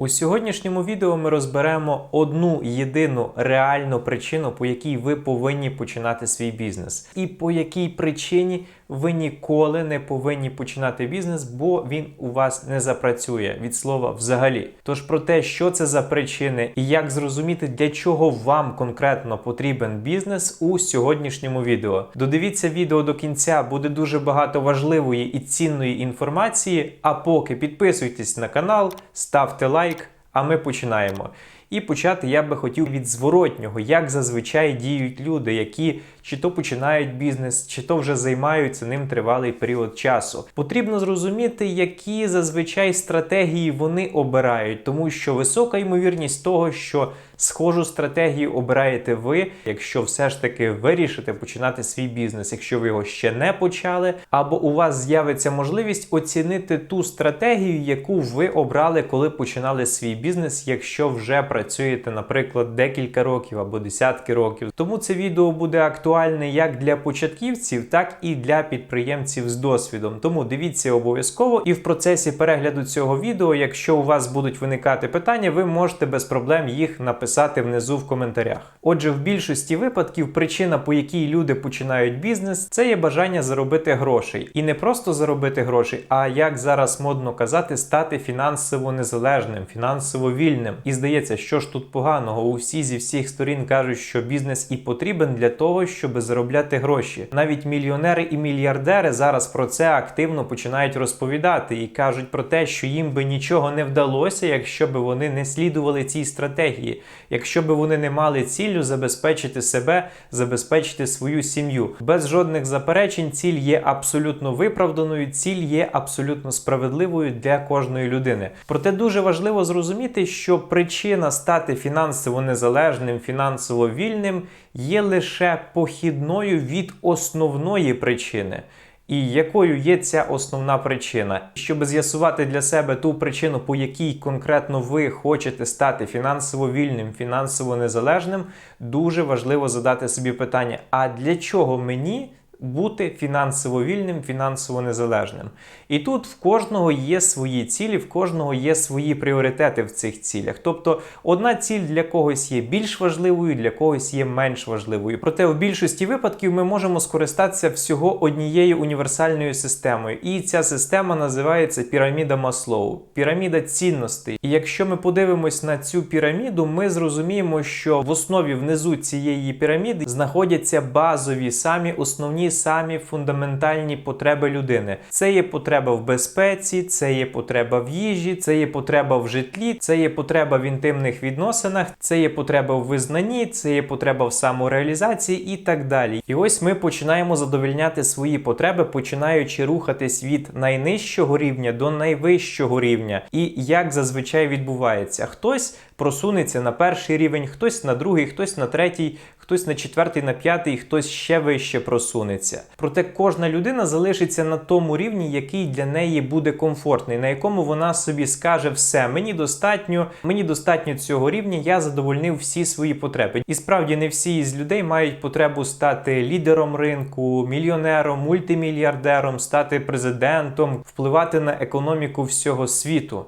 У сьогоднішньому відео ми розберемо одну єдину реальну причину, по якій ви повинні починати свій бізнес, і по якій причині ви ніколи не повинні починати бізнес, бо він у вас не запрацює від слова взагалі. Тож про те, що це за причини і як зрозуміти, для чого вам конкретно потрібен бізнес у сьогоднішньому відео. Додивіться відео до кінця, буде дуже багато важливої і цінної інформації. А поки підписуйтесь на канал, ставте лайк, а ми починаємо. І почати я би хотів від зворотнього, як зазвичай діють люди, які чи то починають бізнес, чи то вже займаються ним тривалий період часу. Потрібно зрозуміти, які зазвичай стратегії вони обирають, тому що висока ймовірність того, що схожу стратегію обираєте ви, якщо все ж таки вирішите починати свій бізнес, якщо ви його ще не почали, або у вас з'явиться можливість оцінити ту стратегію, яку ви обрали, коли починали свій бізнес, якщо вже працюєте, наприклад, декілька років або десятки років. Тому це відео буде актуальне як для початківців, так і для підприємців з досвідом. Тому дивіться обов'язково і в процесі перегляду цього відео, якщо у вас будуть виникати питання, ви можете без проблем їх написати внизу в коментарях. Отже, в більшості випадків причина, по якій люди починають бізнес, це є бажання заробити грошей. І не просто заробити грошей, а як зараз модно казати, стати фінансово незалежним, фінансово вільним. І здається, що ж тут поганого? Усі зі всіх сторін кажуть, що бізнес і потрібен для того, щоб заробляти гроші. Навіть мільйонери і мільярдери зараз про це активно починають розповідати і кажуть про те, що їм би нічого не вдалося, якщо би вони не слідували цій стратегії, якщо би вони не мали ціллю забезпечити себе, забезпечити свою сім'ю. Без жодних заперечень, ціль є абсолютно виправданою, ціль є абсолютно справедливою для кожної людини. Проте дуже важливо зрозуміти, що причина стати фінансово незалежним, фінансово вільним є лише похідною від основної причини. І якою є ця основна причина? Щоб з'ясувати для себе ту причину, по якій конкретно ви хочете стати фінансово вільним, фінансово незалежним, дуже важливо задати собі питання: а для чого мені? Бути фінансово вільним, фінансово незалежним. І тут в кожного є свої цілі, в кожного є свої пріоритети в цих цілях. Тобто одна ціль для когось є більш важливою, для когось є менш важливою. Проте в більшості випадків ми можемо скористатися всього однією універсальною системою. І ця система називається піраміда Маслоу, піраміда цінностей. І якщо ми подивимось на цю піраміду, ми зрозуміємо, що в основі внизу цієї піраміди знаходяться базові самі основні самі фундаментальні потреби людини. Це є потреба в безпеці, це є потреба в їжі, це є потреба в житлі, це є потреба в інтимних відносинах, це є потреба в визнанні, це є потреба в самореалізації і так далі. І ось ми починаємо задовільняти свої потреби, починаючи рухатись від найнижчого рівня до найвищого рівня. І як зазвичай відбувається, хтось просунеться на перший рівень, хтось на другий, хтось на третій, хтось на четвертий, на п'ятий, хтось ще вище просунеться. Проте кожна людина залишиться на тому рівні, який для неї буде комфортний, на якому вона собі скаже все, мені достатньо, мені достатньо цього рівня, я задовольнив всі свої потреби. І справді не всі із людей мають потребу стати лідером ринку, мільйонером, мультимільярдером, стати президентом, впливати на економіку всього світу.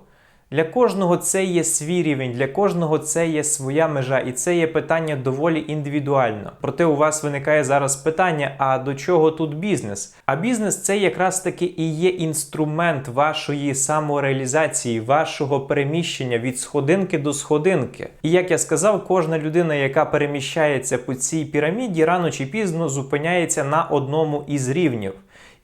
Для кожного це є свій рівень, для кожного це є своя межа, і це є питання доволі індивідуально. Проте у вас виникає зараз питання: а до чого тут бізнес? А бізнес це якраз таки і є інструмент вашої самореалізації, вашого переміщення від сходинки до сходинки. І як я сказав, кожна людина, яка переміщається по цій піраміді, рано чи пізно зупиняється на одному із рівнів.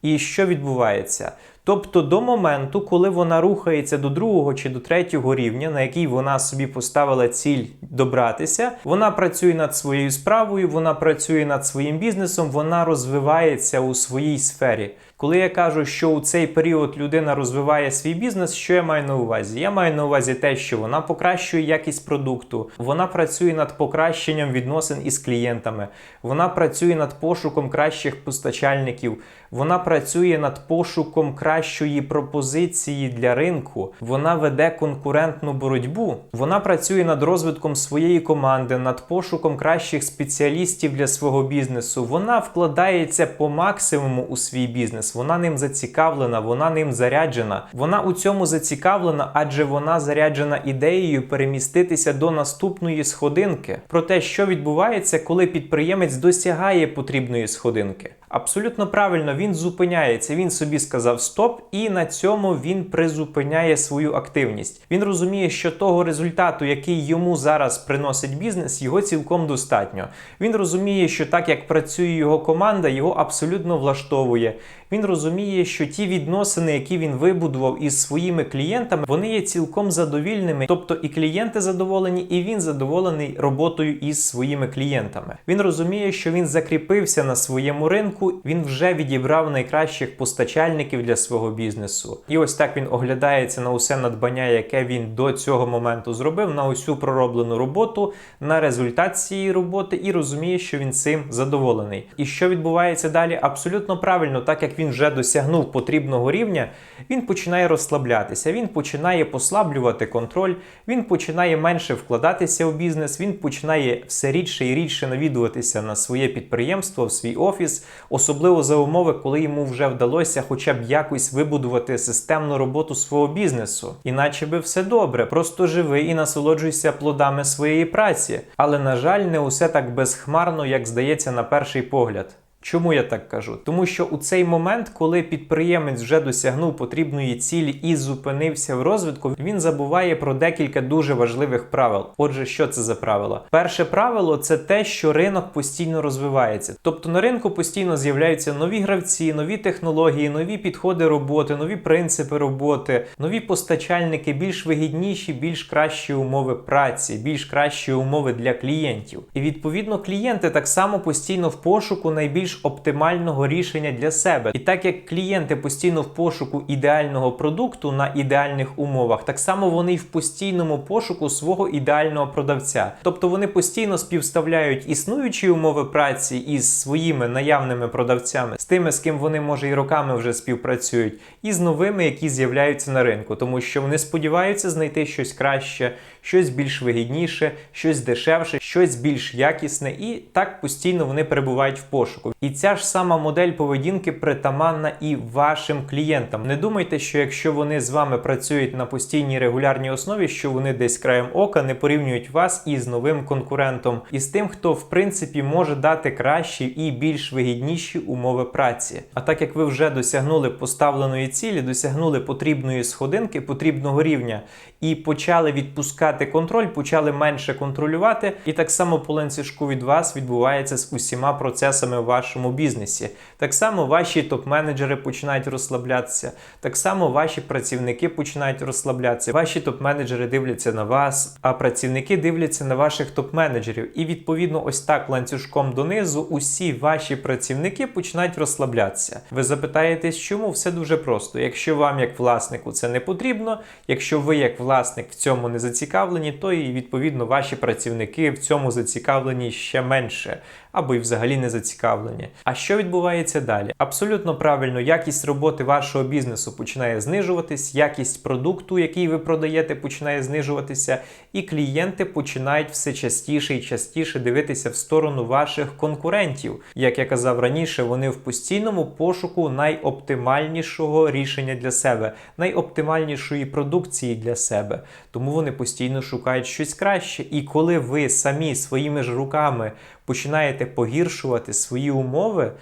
І що відбувається? Тобто до моменту, коли вона рухається до другого чи до третього рівня, на який вона собі поставила ціль добратися, вона працює над своєю справою, вона працює над своїм бізнесом, вона розвивається у своїй сфері. Коли я кажу, що у цей період людина розвиває свій бізнес, що я маю на увазі? Я маю на увазі те, що вона покращує якість продукту, вона працює над покращенням відносин із клієнтами, вона працює над пошуком кращих постачальників, вона працює над пошуком кращої пропозиції для ринку, вона веде конкурентну боротьбу, вона працює над розвитком своєї команди, над пошуком кращих спеціалістів для свого бізнесу. Вона вкладається по максимуму у свій бізнес. Бізнес, вона ним зацікавлена, вона ним заряджена. Вона у цьому зацікавлена, адже вона заряджена ідеєю переміститися до наступної сходинки. Про те, що відбувається, коли підприємець досягає потрібної сходинки. Абсолютно правильно, він зупиняється. Він собі сказав стоп, і на цьому він призупиняє свою активність. Він розуміє, що того результату, який йому зараз приносить бізнес, його цілком достатньо. Він розуміє, що так як працює його команда, його абсолютно влаштовує. Він розуміє, що ті відносини, які він вибудував із своїми клієнтами, вони є цілком задовільними. Тобто і клієнти задоволені, і він задоволений роботою із своїми клієнтами. Він розуміє, що він закріпився на своєму ринку, він вже відібрав найкращих постачальників для свого бізнесу. І ось так він оглядається на усе надбання, яке він до цього моменту зробив, на усю пророблену роботу, на результат цієї роботи, і розуміє, що він цим задоволений. І що відбувається далі? Абсолютно правильно, так як він вже досягнув потрібного рівня, він починає розслаблятися, він починає послаблювати контроль, він починає менше вкладатися в бізнес, він починає все рідше і рідше навідуватися на своє підприємство, в свій офіс, особливо за умови, коли йому вже вдалося хоча б якось вибудувати системну роботу свого бізнесу. Іначе би все добре, просто живи і насолоджуйся плодами своєї праці. Але, на жаль, не усе так безхмарно, як здається на перший погляд. Чому я так кажу? Тому що у цей момент, коли підприємець вже досягнув потрібної цілі і зупинився в розвитку, він забуває про декілька дуже важливих правил. Отже, що це за правила? Перше правило це те, що ринок постійно розвивається. Тобто на ринку постійно з'являються нові гравці, нові технології, нові підходи роботи, нові принципи роботи, нові постачальники, більш вигідніші, більш кращі умови праці, більш кращі умови для клієнтів. І відповідно клієнти так само постійно в пошуку найбільш оптимального рішення для себе. І так як клієнти постійно в пошуку ідеального продукту на ідеальних умовах, так само вони й в постійному пошуку свого ідеального продавця. Тобто вони постійно співставляють існуючі умови праці із своїми наявними продавцями, з тими, з ким вони може і роками вже співпрацюють, і з новими, які з'являються на ринку, тому що вони сподіваються знайти щось краще, щось більш вигідніше, щось дешевше, щось більш якісне, і так постійно вони перебувають в пошуку. І ця ж сама модель поведінки притаманна і вашим клієнтам. Не думайте, що якщо вони з вами працюють на постійній регулярній основі, що вони десь краєм ока не порівнюють вас із новим конкурентом, і з тим, хто в принципі може дати кращі і більш вигідніші умови праці. А так як ви вже досягнули поставленої цілі, досягнули потрібної сходинки, потрібного рівня, і почали відпускати контроль, почали менше контролювати, і так само по ланцюжку від вас відбувається з усіма процесами в вашому бізнесі. Так само ваші топ-менеджери починають розслаблятися, так само ваші працівники починають розслаблятися. Ваші топ-менеджери дивляться на вас, а працівники дивляться на ваших топ-менеджерів. І відповідно, ось так ланцюжком донизу усі ваші працівники починають розслаблятися. Ви запитаєтесь, чому все дуже просто. Якщо вам, як власнику, це не потрібно, якщо ви як власник в цьому не зацікавлені, то і відповідно ваші працівники в цьому зацікавлені ще менше або й взагалі не зацікавлені. А що відбувається далі? Абсолютно правильно, якість роботи вашого бізнесу починає знижуватись, якість продукту, який ви продаєте, починає знижуватися, і клієнти починають все частіше і частіше дивитися в сторону ваших конкурентів. Як я казав раніше, вони в постійному пошуку найоптимальнішого рішення для себе, найоптимальнішої продукції для себе. Тому вони постійно шукають щось краще. І коли ви самі своїми ж руками починаєте погіршувати свої умови,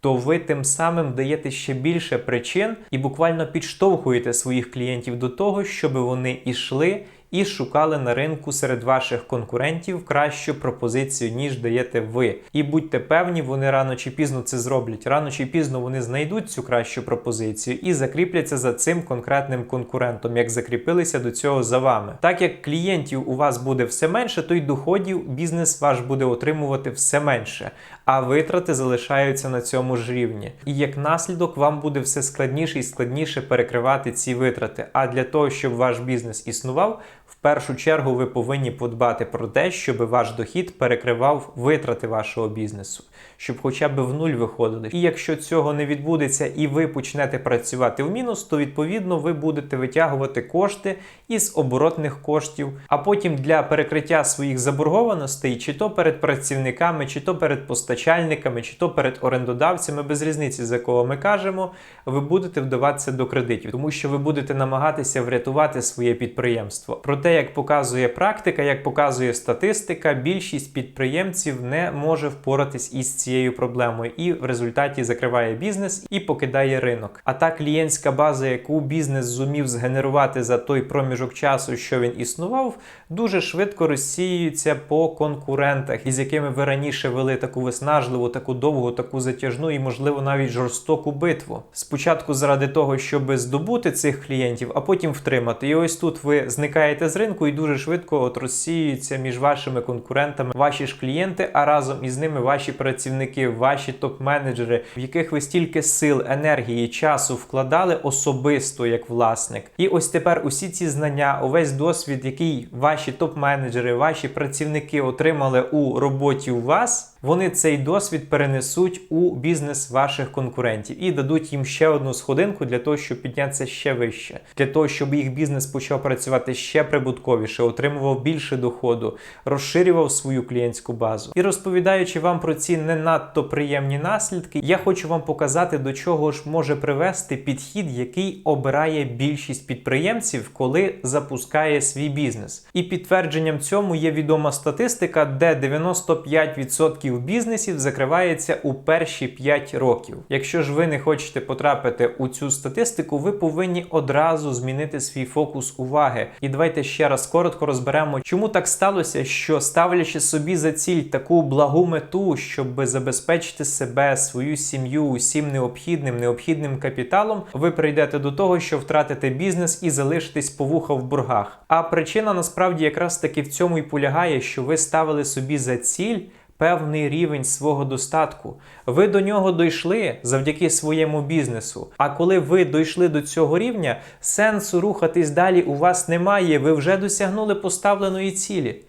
то ви тим самим даєте ще більше причин і буквально підштовхуєте своїх клієнтів до того, щоб вони йшли і шукали на ринку серед ваших конкурентів кращу пропозицію, ніж даєте ви. І будьте певні, вони рано чи пізно це зроблять. Рано чи пізно вони знайдуть цю кращу пропозицію і закріпляться за цим конкретним конкурентом, як закріпилися до цього за вами. Так як клієнтів у вас буде все менше, то й доходів бізнес ваш буде отримувати все менше, а витрати залишаються на цьому ж рівні. І як наслідок вам буде все складніше і складніше перекривати ці витрати. А для того, щоб ваш бізнес існував, першу чергу ви повинні подбати про те, щоб ваш дохід перекривав витрати вашого бізнесу, щоб хоча б в нуль виходили. І якщо цього не відбудеться і ви почнете працювати в мінус, то відповідно ви будете витягувати кошти із оборотних коштів, а потім для перекриття своїх заборгованостей, чи то перед працівниками, чи то перед постачальниками, чи то перед орендодавцями, без різниці за кого ми кажемо, ви будете вдаватися до кредитів, тому що ви будете намагатися врятувати своє підприємство. Проте, як показує практика, як показує статистика, більшість підприємців не може впоратись із цією проблемою і в результаті закриває бізнес і покидає ринок. А та клієнтська база, яку бізнес зумів згенерувати за той проміжок часу, що він існував, дуже швидко розсіюється по конкурентах, із якими ви раніше вели таку виснажливу, таку довгу, таку затяжну і, можливо, навіть жорстоку битву. Спочатку заради того, щоб здобути цих клієнтів, а потім втримати. І ось тут ви зникаєте з ринку і дуже швидко от розсіюються між вашими конкурентами ваші ж клієнти, а разом із ними ваші працівники, ваші топ-менеджери, в яких ви стільки сил, енергії, часу вкладали особисто як власник. І ось тепер усі ці знання, увесь досвід, який ваші топ-менеджери, ваші працівники отримали у роботі у вас. Вони цей досвід перенесуть у бізнес ваших конкурентів і дадуть їм ще одну сходинку для того, щоб піднятися ще вище, для того, щоб їх бізнес почав працювати ще прибутковіше, отримував більше доходу, розширював свою клієнтську базу. І розповідаючи вам про ці не надто приємні наслідки, я хочу вам показати, до чого ж може привести підхід, який обирає більшість підприємців, коли запускає свій бізнес. І підтвердженням цьому є відома статистика, де 95% бізнесів закривається у перші 5 років. Якщо ж ви не хочете потрапити у цю статистику, ви повинні одразу змінити свій фокус уваги. І давайте ще раз коротко розберемо, чому так сталося, що ставлячи собі за ціль таку благу мету, щоб забезпечити себе, свою сім'ю усім необхідним, необхідним капіталом, ви прийдете до того, що втратите бізнес і залишитесь по вуха в боргах. А причина насправді якраз таки в цьому і полягає, що ви ставили собі за ціль певний рівень свого достатку. Ви до нього дійшли завдяки своєму бізнесу. А коли ви дійшли до цього рівня, сенсу рухатись далі у вас немає. Ви вже досягнули поставленої цілі.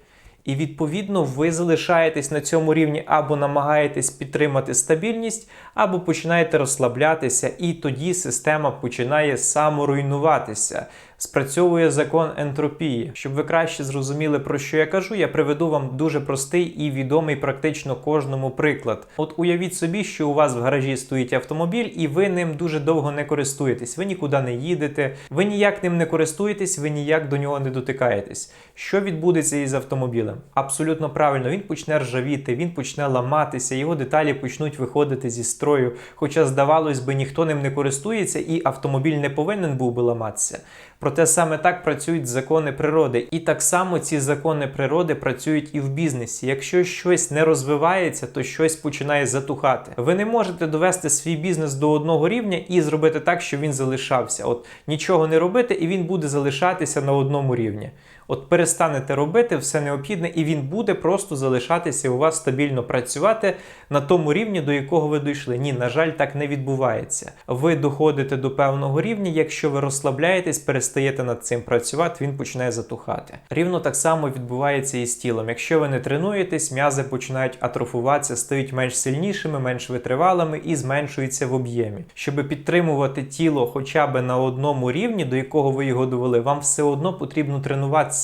І відповідно ви залишаєтесь на цьому рівні або намагаєтесь підтримати стабільність, або починаєте розслаблятися, і тоді система починає саморуйнуватися. Спрацьовує закон ентропії. Щоб ви краще зрозуміли, про що я кажу, я приведу вам дуже простий і відомий практично кожному приклад. От уявіть собі, що у вас в гаражі стоїть автомобіль, і ви ним дуже довго не користуєтесь. Ви нікуди не їдете, ви ніяк ним не користуєтесь, ви ніяк до нього не дотикаєтесь. Що відбудеться із автомобілем? Абсолютно правильно, він почне ржавіти, він почне ламатися, його деталі почнуть виходити зі строю. Хоча, здавалось би, ніхто ним не користується, і автомобіль не повинен був би ламатися. Проте саме так працюють закони природи, і так само ці закони природи працюють і в бізнесі. Якщо щось не розвивається, то щось починає затухати. Ви не можете довести свій бізнес до одного рівня і зробити так, щоб він залишався. От нічого не робити, і він буде залишатися на одному рівні. От перестанете робити все необхідне, і він буде просто залишатися у вас стабільно працювати на тому рівні, до якого ви дійшли. Ні, на жаль, так не відбувається. Ви доходите до певного рівня, якщо ви розслабляєтесь, перестаєте над цим працювати, він починає затухати. Рівно так само відбувається і з тілом. Якщо ви не тренуєтесь, м'язи починають атрофуватися, стають менш сильнішими, менш витривалими і зменшуються в об'ємі. Щоб підтримувати тіло хоча б на одному рівні, до якого ви його довели, вам все одно потрібно тренуватися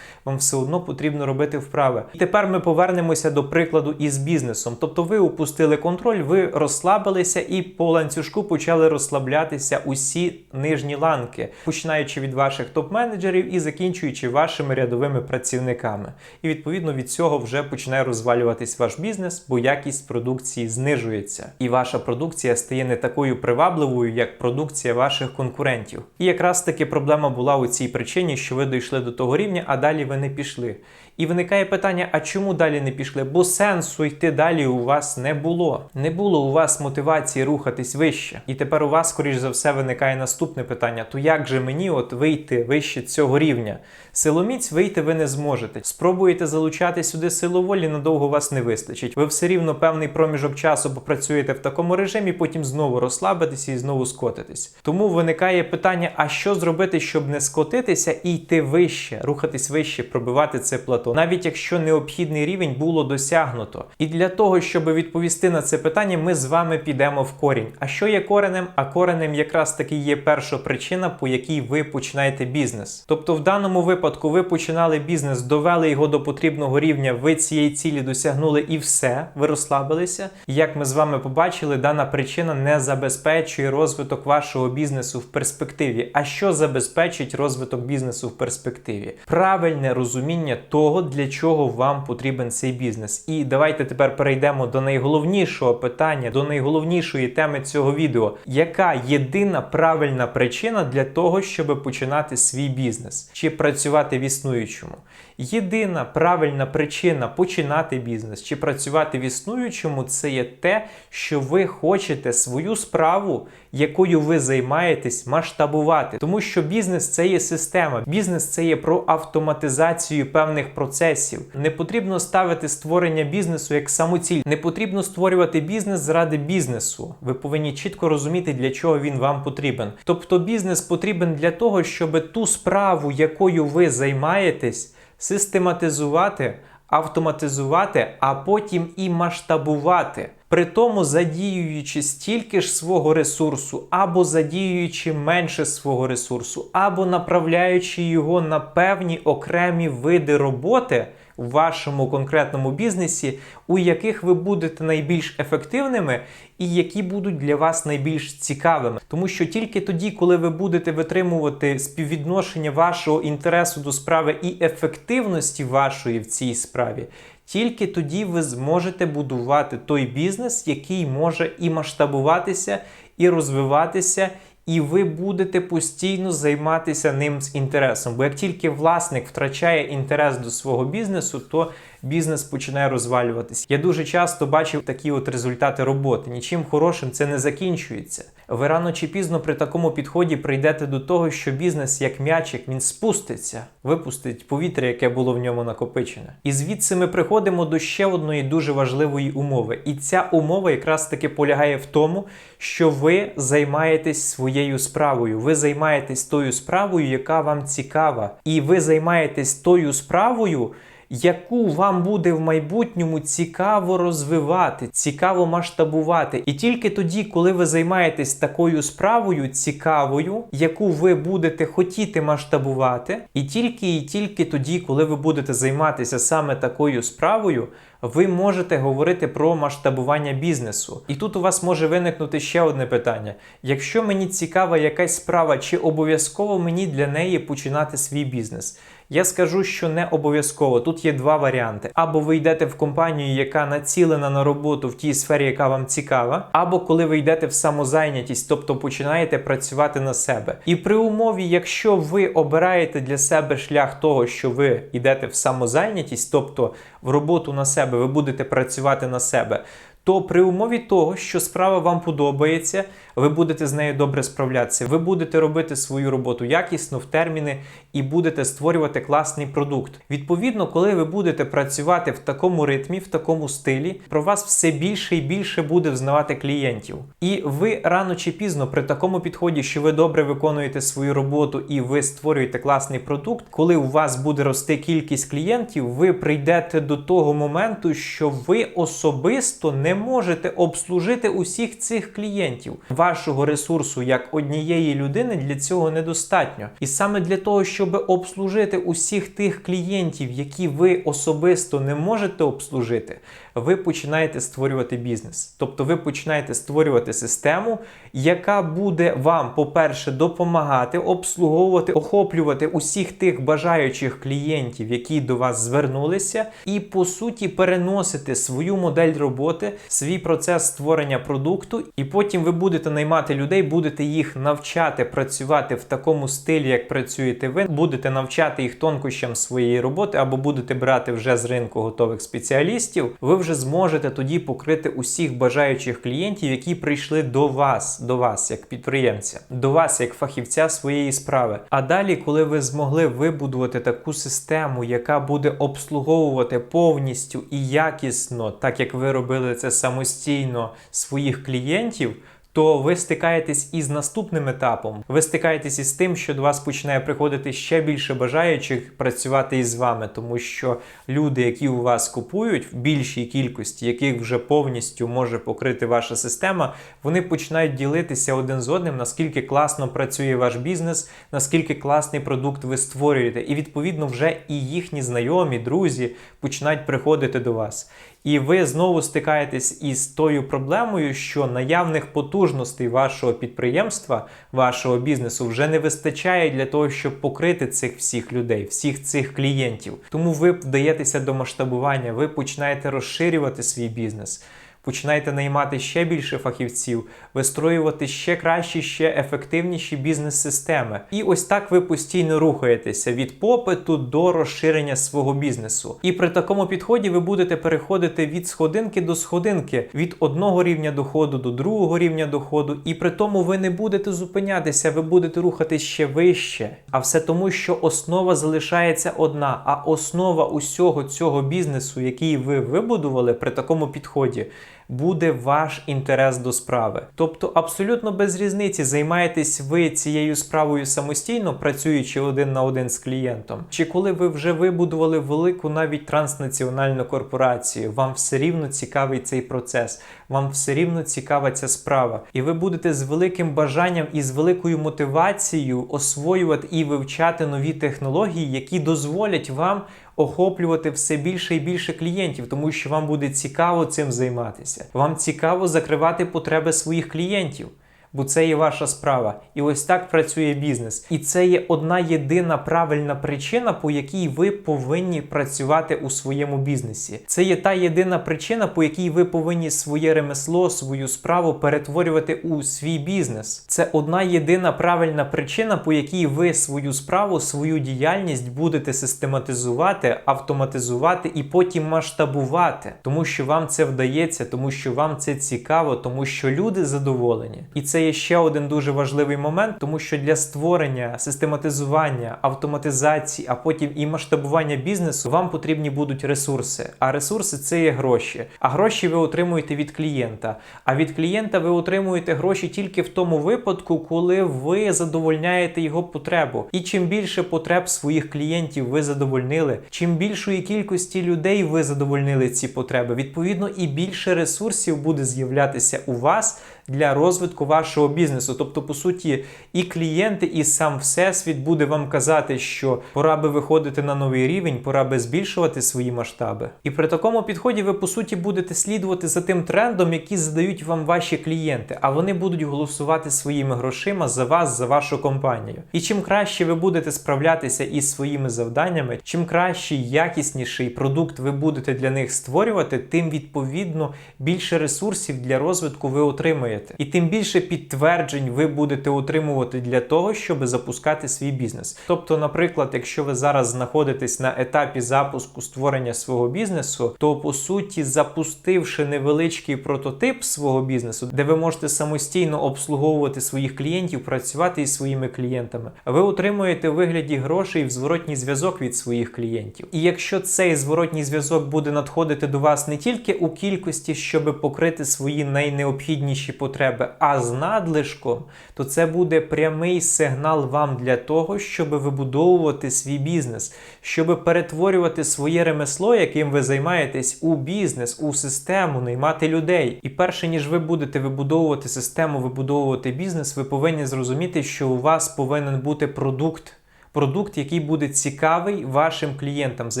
вам все одно потрібно робити вправи. І тепер ми повернемося до прикладу із бізнесом. Тобто ви упустили контроль, ви розслабилися і по ланцюжку почали розслаблятися усі нижні ланки, починаючи від ваших топ-менеджерів і закінчуючи вашими рядовими працівниками. І відповідно від цього вже починає розвалюватись ваш бізнес, бо якість продукції знижується. І ваша продукція стає не такою привабливою, як продукція ваших конкурентів. І якраз таки проблема була у цій причині, що ви дійшли до того рівня а далі ви не пішли. І виникає питання: а чому далі не пішли? Бо сенсу йти далі у вас не було. Не було у вас мотивації рухатись вище. І тепер у вас, скоріш за все, виникає наступне питання: то як же мені от вийти вище цього рівня? Силоміць вийти ви не зможете. Спробуєте залучати сюди силу волі, надовго вас не вистачить. Ви все рівно певний проміжок часу попрацюєте в такому режимі, потім знову розслабитеся і знову скотитесь. Тому виникає питання: а що зробити, щоб не скотитися і йти вище, рухатись рухатись вище, пробивати це плато, навіть якщо необхідний рівень було досягнуто. І для того, щоб відповісти на це питання, ми з вами підемо в корінь. А що є коренем? А коренем якраз таки є перша причина, по якій ви починаєте бізнес. Тобто, в даному випадку ви починали бізнес, довели його до потрібного рівня, ви цієї цілі досягнули і все, ви розслабилися. Як ми з вами побачили, дана причина не забезпечує розвиток вашого бізнесу в перспективі. А що забезпечить розвиток бізнесу в перспективі? Правильне розуміння того, для чого вам потрібен цей бізнес. І давайте тепер перейдемо до найголовнішого питання, до найголовнішої теми цього відео. Яка єдина правильна причина для того, щоб починати свій бізнес чи працювати в існуючому? Єдина правильна причина починати бізнес чи працювати в існуючому це є те, що ви хочете свою справу, якою ви займаєтесь, масштабувати. Тому що бізнес це є система, бізнес це є про автоматизацію певних процесів. Не потрібно ставити створення бізнесу як самоціль. Не потрібно створювати бізнес заради бізнесу. Ви повинні чітко розуміти, для чого він вам потрібен. Тобто бізнес потрібен для того, щоб ту справу, якою ви займаєтесь, систематизувати, автоматизувати, а потім і масштабувати. При тому задіюючи стільки ж свого ресурсу, або задіюючи менше свого ресурсу, або направляючи його на певні окремі види роботи в вашому конкретному бізнесі, у яких ви будете найбільш ефективними і які будуть для вас найбільш цікавими. Тому що тільки тоді, коли ви будете витримувати співвідношення вашого інтересу до справи і ефективності вашої в цій справі, тільки тоді ви зможете будувати той бізнес, який може і масштабуватися, і розвиватися. І ви будете постійно займатися ним з інтересом. Бо як тільки власник втрачає інтерес до свого бізнесу, то бізнес починає розвалюватися. Я дуже часто бачив такі от результати роботи. Нічим хорошим це не закінчується. Ви рано чи пізно при такому підході прийдете до того, що бізнес, як м'ячик, він спуститься, випустить повітря, яке було в ньому накопичене. І звідси ми приходимо до ще одної дуже важливої умови. І ця умова якраз таки полягає в тому, що ви займаєтесь своєю справою. Ви займаєтесь тою справою, яка вам цікава, і ви займаєтесь тою справою яку вам буде в майбутньому цікаво розвивати, цікаво масштабувати. І тільки тоді, коли ви займаєтесь такою справою цікавою, яку ви будете хотіти масштабувати, і тільки і тільки тоді, коли ви будете займатися саме такою справою. Ви можете говорити про масштабування бізнесу. І тут у вас може виникнути ще одне питання: якщо мені цікава якась справа, чи обов'язково мені для неї починати свій бізнес? Я скажу, що не обов'язково. Тут є два варіанти: або ви йдете в компанію, яка націлена на роботу в тій сфері, яка вам цікава, або коли ви йдете в самозайнятість, тобто починаєте працювати на себе. І при умові, якщо ви обираєте для себе шлях того, що ви йдете в самозайнятість, тобто в роботу на себе, ви будете працювати на себе то при умові того, що справа вам подобається, ви будете з нею добре справлятися. Ви будете робити свою роботу якісно в терміни і будете створювати класний продукт. Відповідно, коли ви будете працювати в такому ритмі, в такому стилі, про вас все більше і більше буде взнавати клієнтів. І ви рано чи пізно при такому підході, що ви добре виконуєте свою роботу і ви створюєте класний продукт, коли у вас буде рости кількість клієнтів, ви прийдете до того моменту, що ви особисто не можете обслужити усіх цих клієнтів. Вашого ресурсу як однієї людини для цього недостатньо. І саме для того, щоб обслужити усіх тих клієнтів, які ви особисто не можете обслужити, ви починаєте створювати бізнес. Тобто ви починаєте створювати систему, яка буде вам, по-перше, допомагати обслуговувати, охоплювати усіх тих бажаючих клієнтів, які до вас звернулися, і по суті переносити свою модель роботи, свій процес створення продукту, і потім ви будете наймати людей, будете їх навчати працювати в такому стилі, як працюєте ви, будете навчати їх тонкощам своєї роботи, або будете брати вже з ринку готових спеціалістів. Ви вже зможете тоді покрити усіх бажаючих клієнтів, які прийшли до вас, до вас як підприємця, до вас як фахівця своєї справи. А далі, коли ви змогли вибудувати таку систему, яка буде обслуговувати повністю і якісно, так як ви робили це самостійно своїх клієнтів то ви стикаєтесь із наступним етапом. Ви стикаєтесь із тим, що до вас починає приходити ще більше бажаючих працювати із вами, тому що люди, які у вас купують в більшій кількості, яких вже повністю може покрити ваша система, вони починають ділитися один з одним, наскільки класно працює ваш бізнес, наскільки класний продукт ви створюєте, і відповідно вже і їхні знайомі, друзі починають приходити до вас. І ви знову стикаєтесь із тою проблемою, що наявних потужностей вашого підприємства, вашого бізнесу вже не вистачає для того, щоб покрити цих всіх людей, всіх цих клієнтів. Тому ви вдаєтеся до масштабування, ви починаєте розширювати свій бізнес. Починаєте наймати ще більше фахівців, вистроювати ще кращі, ще ефективніші бізнес-системи. І ось так ви постійно рухаєтеся від попиту до розширення свого бізнесу. І при такому підході ви будете переходити від сходинки до сходинки, від одного рівня доходу до другого рівня доходу, і при тому ви не будете зупинятися, ви будете рухатись ще вище. А все тому, що основа залишається одна. А основа усього цього бізнесу, який ви вибудували при такому підході буде ваш інтерес до справи. Тобто, абсолютно без різниці, займаєтесь ви цією справою самостійно, працюючи один на один з клієнтом, чи коли ви вже вибудували велику навіть транснаціональну корпорацію, вам все рівно цікавий цей процес, вам все рівно цікава ця справа, і ви будете з великим бажанням і з великою мотивацією освоювати і вивчати нові технології, які дозволять вам охоплювати все більше і більше клієнтів, тому що вам буде цікаво цим займатися. Вам цікаво закривати потреби своїх клієнтів бо це є ваша справа. І ось так працює бізнес. І це є одна єдина правильна причина, по якій ви повинні працювати у своєму бізнесі. Це є та єдина причина, по якій ви повинні своє ремесло, свою справу перетворювати у свій бізнес. Це одна єдина правильна причина, по якій ви свою справу, свою діяльність будете систематизувати, автоматизувати і потім масштабувати, тому що вам це вдається, тому що вам це цікаво, тому що люди задоволені. І це є ще один дуже важливий момент, тому що для створення, систематизування, автоматизації, а потім і масштабування бізнесу вам потрібні будуть ресурси. А ресурси це є гроші. А гроші ви отримуєте від клієнта. А від клієнта ви отримуєте гроші тільки в тому випадку, коли ви задовольняєте його потребу. І чим більше потреб своїх клієнтів ви задовольнили, чим більшої кількості людей ви задовольнили ці потреби, відповідно і більше ресурсів буде з'являтися у вас для розвитку вашого бізнесу. Тобто, по суті, і клієнти, і сам всесвіт буде вам казати, що пора би виходити на новий рівень, пора би збільшувати свої масштаби. І при такому підході ви, по суті, будете слідувати за тим трендом, який задають вам ваші клієнти, а вони будуть голосувати своїми грошима за вас, за вашу компанію. І чим краще ви будете справлятися із своїми завданнями, чим кращий, якісніший продукт ви будете для них створювати, тим відповідно більше ресурсів для розвитку ви отримаєте отримуєте. І тим більше підтверджень ви будете отримувати для того, щоб запускати свій бізнес. Тобто, наприклад, якщо ви зараз знаходитесь на етапі запуску створення свого бізнесу, то по суті, запустивши невеличкий прототип свого бізнесу, де ви можете самостійно обслуговувати своїх клієнтів, працювати із своїми клієнтами, ви отримуєте вигляді грошей в зворотній зв'язок від своїх клієнтів. І якщо цей зворотній зв'язок буде надходити до вас не тільки у кількості, щоб покрити свої найнеобхідніші потреби, потреби, а з надлишком, то це буде прямий сигнал вам для того, щоб вибудовувати свій бізнес, щоб перетворювати своє ремесло, яким ви займаєтесь, у бізнес, у систему, наймати людей. І перше ніж ви будете вибудовувати систему, вибудовувати бізнес, ви повинні зрозуміти, що у вас повинен бути продукт продукт, який буде цікавий вашим клієнтам, за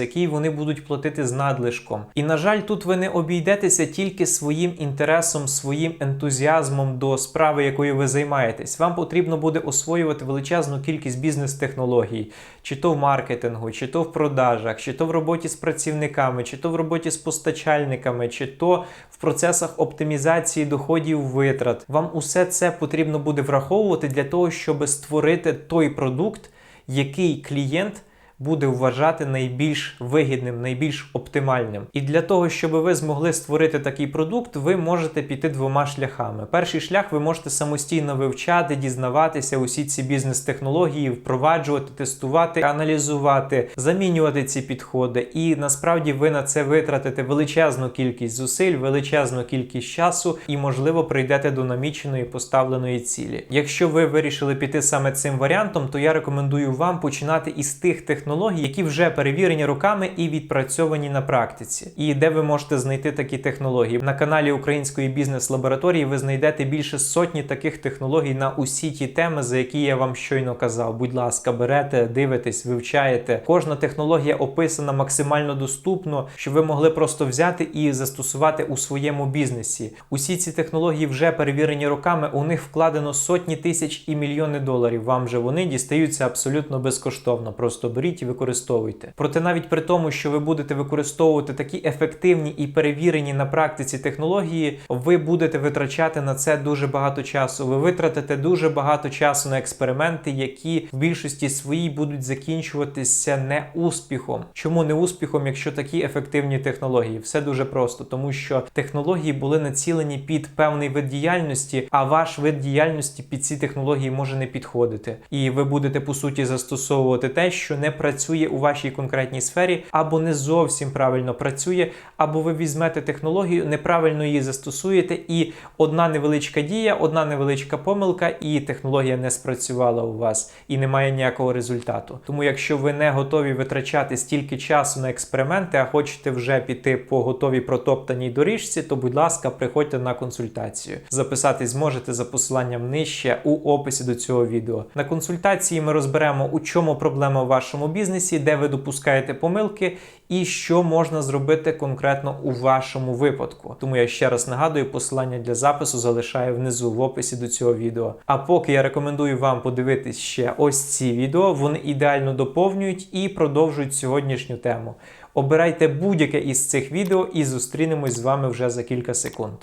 який вони будуть платити з надлишком. І на жаль, тут ви не обійдетеся тільки своїм інтересом, своїм ентузіазмом до справи, якою ви займаєтесь. Вам потрібно буде освоювати величезну кількість бізнес-технологій, чи то в маркетингу, чи то в продажах, чи то в роботі з працівниками, чи то в роботі з постачальниками, чи то в процесах оптимізації доходів витрат. Вам усе це потрібно буде враховувати для того, щоб створити той продукт який клієнт буде вважати найбільш вигідним, найбільш оптимальним. І для того, щоб ви змогли створити такий продукт, ви можете піти двома шляхами. Перший шлях ви можете самостійно вивчати, дізнаватися усі ці бізнес-технології, впроваджувати, тестувати, аналізувати, замінювати ці підходи. І насправді ви на це витратите величезну кількість зусиль, величезну кількість часу і, можливо, прийдете до наміченої поставленої цілі. Якщо ви вирішили піти саме цим варіантом, то я рекомендую вам починати із тих технологій, які вже перевірені руками і відпрацьовані на практиці. І де ви можете знайти такі технології на каналі Української бізнес-лабораторії. Ви знайдете більше сотні таких технологій на усі ті теми, за які я вам щойно казав. Будь ласка, берете, дивитесь, вивчаєте. Кожна технологія описана максимально доступно, щоб ви могли просто взяти і застосувати у своєму бізнесі. Усі ці технології вже перевірені роками. У них вкладено сотні тисяч і мільйони доларів. Вам же вони дістаються абсолютно безкоштовно. Просто беріть і використовуйте. Проте, навіть при тому, що ви будете використовувати такі ефективні і перевірені на практиці технології, ви будете витрачати на це дуже багато часу. Ви витратите дуже багато часу на експерименти, які в більшості своїй будуть закінчуватися не успіхом. Чому не успіхом, якщо такі ефективні технології? Все дуже просто, тому що технології були націлені під певний вид діяльності, а ваш вид діяльності під ці технології може не підходити. І ви будете по суті застосовувати те, що не працює у вашій конкретній сфері, або не зовсім правильно працює, або ви візьмете технологію, неправильно її застосуєте, і одна невеличка дія, одна невеличка помилка, і технологія не спрацювала у вас і немає ніякого результату. Тому, якщо ви не готові витрачати стільки часу на експерименти, а хочете вже піти по готовій протоптаній доріжці, то будь ласка, приходьте на консультацію. Записатись зможете за посиланням нижче у описі до цього відео. На консультації ми розберемо, у чому проблема в вашому бізнесі, де ви допускаєте помилки, і що можна зробити конкретно у вашому випадку. Тому я ще раз нагадую, посилання для запису залишаю внизу в описі до цього відео. А поки я рекомендую вам подивитись ще ось ці відео, вони ідеально доповнюють і продовжують сьогоднішню тему. Обирайте будь-яке із цих відео і зустрінемось з вами вже за кілька секунд.